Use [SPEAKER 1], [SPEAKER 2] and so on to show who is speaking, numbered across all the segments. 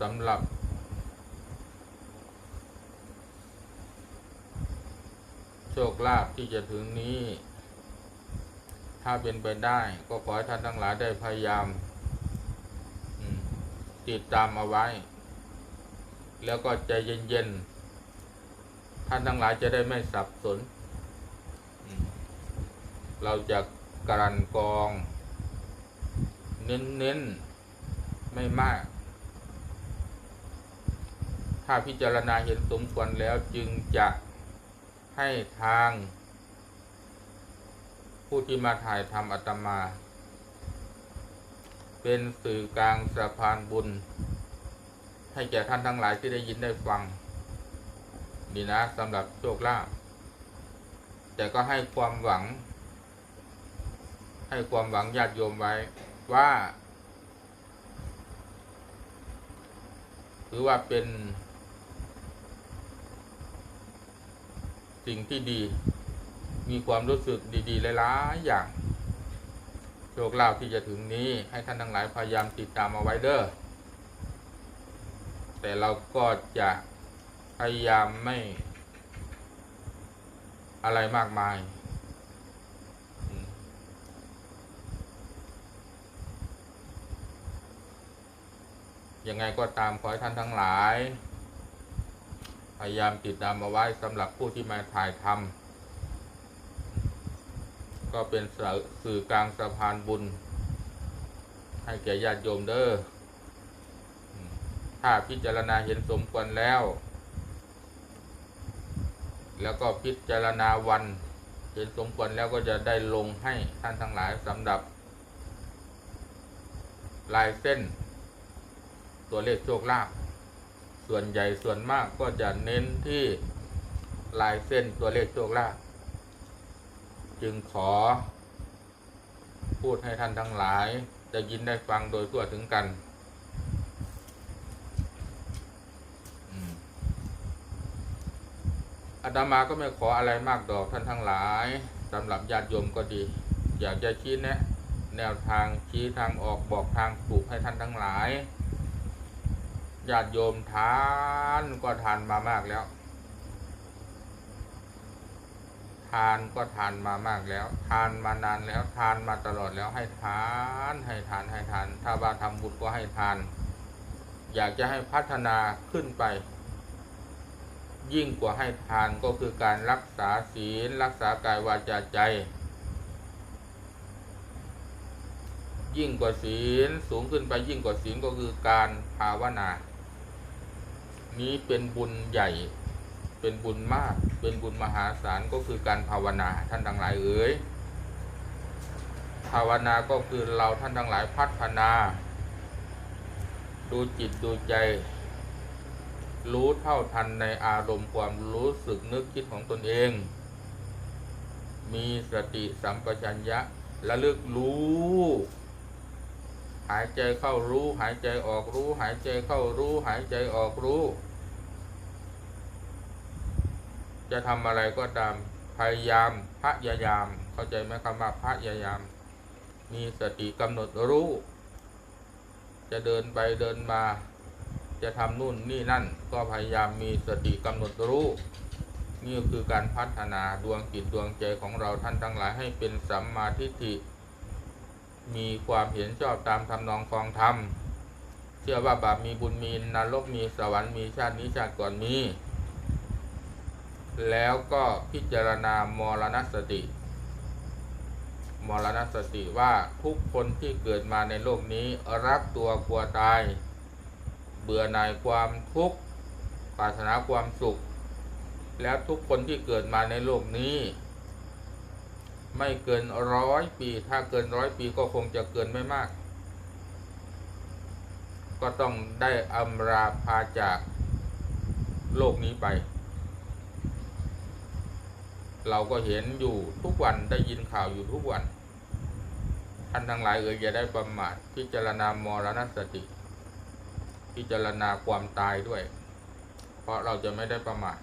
[SPEAKER 1] สำหรับ โชคลาภที่จะถึงนี้ ถ้าเป็นไปได้ก็ขอให้ท่านทั้งหลายได้พยายาม ติดตามเอาไว้ แล้วก็ใจเย็นๆ ท่านทั้งหลายจะได้ไม่สับสน เราจะกรันกอง เน้นๆ ไม่มาก ถ้าพิจารณาเห็นสมควรแล้วจึงจะให้ทาง ผู้ที่มาถ่ายทำอัตมา เป็นสื่อกลางสะพานบุญ ให้แก่ท่านทั้งหลายที่ได้ยินได้ฟังนี่นะสำหรับโชคลาภแต่ก็ให้ความหวัง ให้ความหวังญาติโยมไว้ว่าหรือว่าเป็น สิ่งที่ดี มีความรู้สึกดีๆหลายๆอย่างโชคลาภที่จะถึงนี้ ให้ท่านทั้งหลายพยายามติดตามเอาไว้เด้อแต่เราก็จะพยายามไม่อะไรมากมาย ยังไงก็ตามขอให้ท่านทั้งหลาย พยายามติดตามเอาไว้สำหรับผู้ที่มาถ่ายทำก็เป็นสื่อสื่อกลางสะพานบุญ ให้แก่ญาติโยมเด้อถ้าพิจารณาเห็นสมควรแล้ว แล้วก็พิจารณาวัน เห็นสมควรแล้วก็จะได้ลงให้ท่านทั้งหลายสำหรับ ลายเส้น ตัวเลขโชคลาภ ส่วนใหญ่ส่วนมากก็จะเน้นที่ลายเส้นตัวเลขโชคลาภจึงขอ พูดให้ท่านทั้งหลายได้ยินได้ฟังโดยทั่วถึงกันอาตมาก็ไม่ขออะไรมากดอกท่านทั้งหลายสำหรับญาติโยมก็ดี อยากจะชี้แนะ แนวทางชี้ทางออกบอกทางถูกให้ท่านทั้งหลาย ญาติโยมทานก็ทานมามากแล้ว ทานก็ทานมามากแล้ว ทานมานานแล้วทานมาตลอดแล้วให้ทานให้ทานให้ทาน ถ้าว่าทำบุญก็ให้ทาน อยากจะให้พัฒนาขึ้นไป ยิ่งกว่าให้ทานก็คือการรักษาศีลรักษากายวาจาใจยิ่งกว่าศีลสูงขึ้นไปยิ่งกว่าศีลก็คือการภาวนา นี้เป็นบุญใหญ่ เป็นบุญมาก เป็นบุญมหาศาลก็คือการภาวนาท่านทั้งหลายเอ๋ยภาวนาก็คือเราท่านทั้งหลายพัฒนา ดูจิตดูใจ รู้เท่าทันในอารมณ์ความรู้สึกนึกคิดของตนเอง มีสติสัมปชัญญะระเลึกรู้ หายใจเข้ารู้ หายใจออกรู้ หายใจเข้ารู้ หายใจออกรู้ จะทำอะไรก็ตามพยายามพยายาม เข้าใจไหมคำว่าพยายาม มีสติกำหนดรู้ จะเดินไปเดินมา จะทำนู่นนี่นั่น ก็พยายามมีสติกำหนดรู้ นี่คือการพัฒนาดวงจิตดวงใจของเราท่านทั้งหลายให้เป็นสัมมาทิฏฐิมีความเห็นชอบตามทำนองคลองธรรม เชื่อว่าบาปมีบุญมีนรกมีสวรรค์มีชาตินี้ชาติก่อนมี แล้วก็พิจารณามรณสติ มรณสติว่าทุกคนที่เกิดมาในโลกนี้รักตัวกลัวตาย เบื่อหน่ายความทุกข์ปรารถนาความสุข แล้วทุกคนที่เกิดมาในโลกนี้ ไม่เกินร้อยปี ถ้าเกินร้อยปีก็คงจะเกินไม่มาก ก็ต้องได้อำลาพาจากโลกนี้ไป เราก็เห็นอยู่ทุกวันได้ยินข่าวอยู่ทุกวัน ท่านทั้งหลายเอ่ยอย่าได้ประมาทพิจารณามรณสติ พิจารณาความตายด้วย เพราะเราจะไม่ได้ประมาท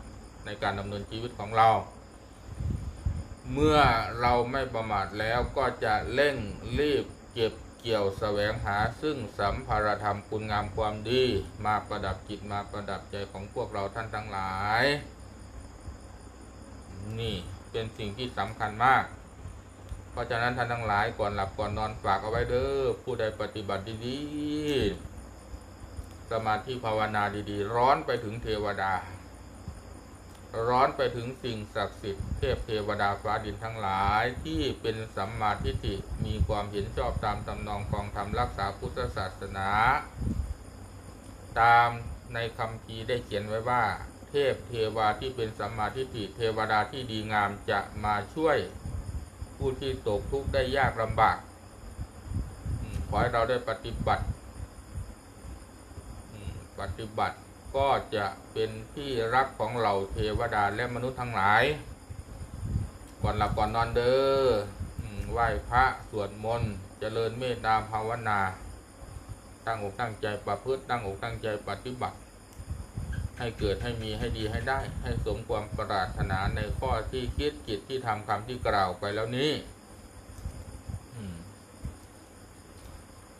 [SPEAKER 1] ในการดำเนินชีวิตของเรา เมื่อเราไม่ประมาทแล้วก็จะเร่งรีบเก็บเกี่ยวแสวงหาซึ่งสัมภารธรรมคุณงามความดี มาประดับจิตมาประดับใจของพวกเราท่านทั้งหลาย นี่เป็นสิ่งที่สำคัญมาก เพราะฉะนั้นท่านทั้งหลายก่อนหลับก่อนนอนฝากเอาไว้เด้อผู้ใดปฏิบัติดีๆสมาธิภาวนาดีๆ ร้อนไปถึงเทวดา ร้อนไปถึงสิ่งศักดิ์สิทธิ์เทพเทวดาฟ้าดินทั้งหลายที่เป็นสัมมาทิฏฐิมีความเห็นชอบตามตำนองของธรรมรักษาพุทธศาสนา ตามในคำพีร์ได้เขียนไว้ว่า ทพเทวาที่เป็นสัมมาทิฏฐิเทวดาที่ดีงามจะมาช่วยผู้ที่ตกทุกข์ได้ยากลำบากขอให้เราได้ปฏิบัติปฏิบัติก็จะเป็นที่รักของเหล่าเทวดาและมนุษย์ทั้งหลาย ก่อนหลับก่อนนอนเด้อไหว้พระสวดมนต์เจริญเมตตาภาวนา ตั้งอกตั้งใจประพฤติตั้งอกตั้งใจปฏิบัติ ให้เกิดให้มีให้ดีให้ได้ ให้สมความปรารถนาในข้อที่คิดจิตที่ทำคำที่กล่าวไปแล้วนี้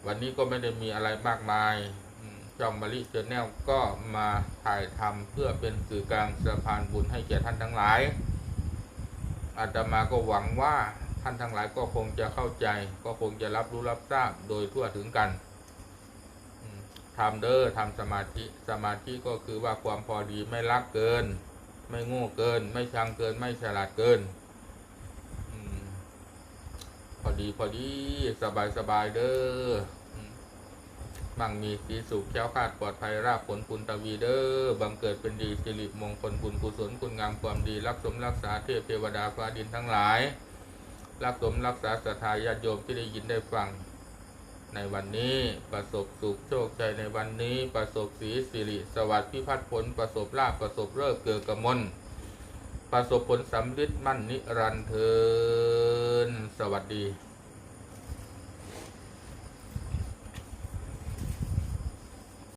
[SPEAKER 1] วันนี้ก็ไม่ได้มีอะไรมากมายอืมช่อมะลิเจอแนลก็มาถ่ายทำเพื่อเป็นสื่อกลางสะพานบุญให้แก่ท่านทั้งหลาย อาตมาก็หวังว่าท่านทั้งหลายก็คงจะเข้าใจ ก็คงจะรับรู้รับทราบโดยทั่วถึงกัน ทำเด้อทำสมาธิสมาธิก็คือว่าความพอดีไม่รักเกิน ไม่โง่เกิน ไม่ชังเกิน ไม่ฉลาดเกินอพอดีพอดีสบายสบายเด้อมั่งมีสีสุขแค้วคาดปลอดภัยราบผลปุณตวีเด้อบังเกิดเป็นดีสิริมงคลบุญกุศลคุณงามความดี รักสมรักษาเทพเทวดาฟ้าดินทั้งหลาย รักสมรักษาศรัทธาญาติโยมที่ได้ยินได้ฟัง ในวันนี้ประสบสุขโชคใจในวันนี้ประสบสีสิริสวัสดิ์พิพัฒน์ผลประสบลาภประสบเลิกเกิดกมลประสบผลสำลิดมั่นนิรันดร์เทินสวัสดี